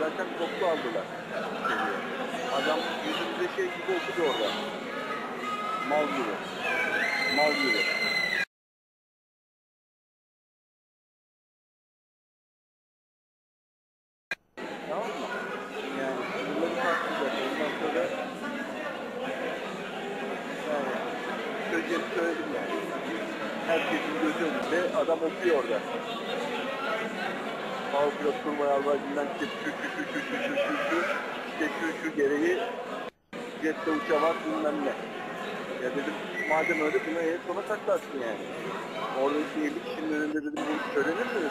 zaten toplu aldılar. Adam yüzümüzde şey gibi okudu orada. Mal gibi. Mal gibi. Tamam mı? Yani bunları tartışacağız. Ondan yani. Herkesin gözü önünde adam okuyor orada. Kalkıyor kurmaya albacından işte şu şu şu şu şu şu şu şu işte şu şu gereği jette uçamaz bilmem ne. Ya dedim madem öyle buna en sona saklarsın yani. Oradaki 50 kişinin önünde dedim bu söylenir mi dedim.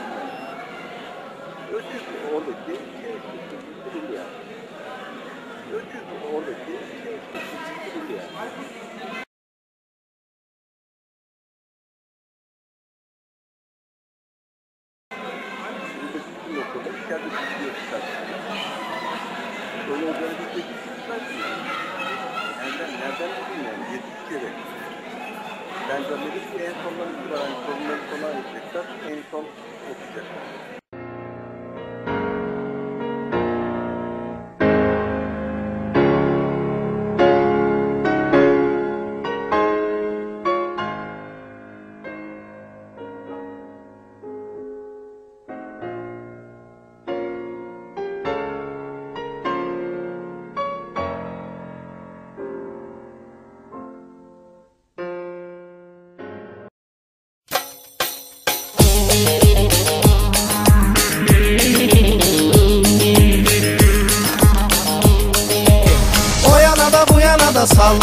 Öküz oradaki şey işte çizgi yani. Öküz oradaki şey işte yani. Kendi okulmuş, kendi çizgiye çıkartmış. Böyle organize bir çıkmaz mı? Nereden, nereden bugün yani? Yetiştirerek. Ben zannediyorum ki en sonlarında bir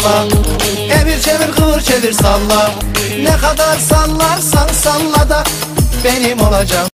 salla. Evir çevir kıvır çevir salla. Ne kadar sallarsan salla da Benim olacak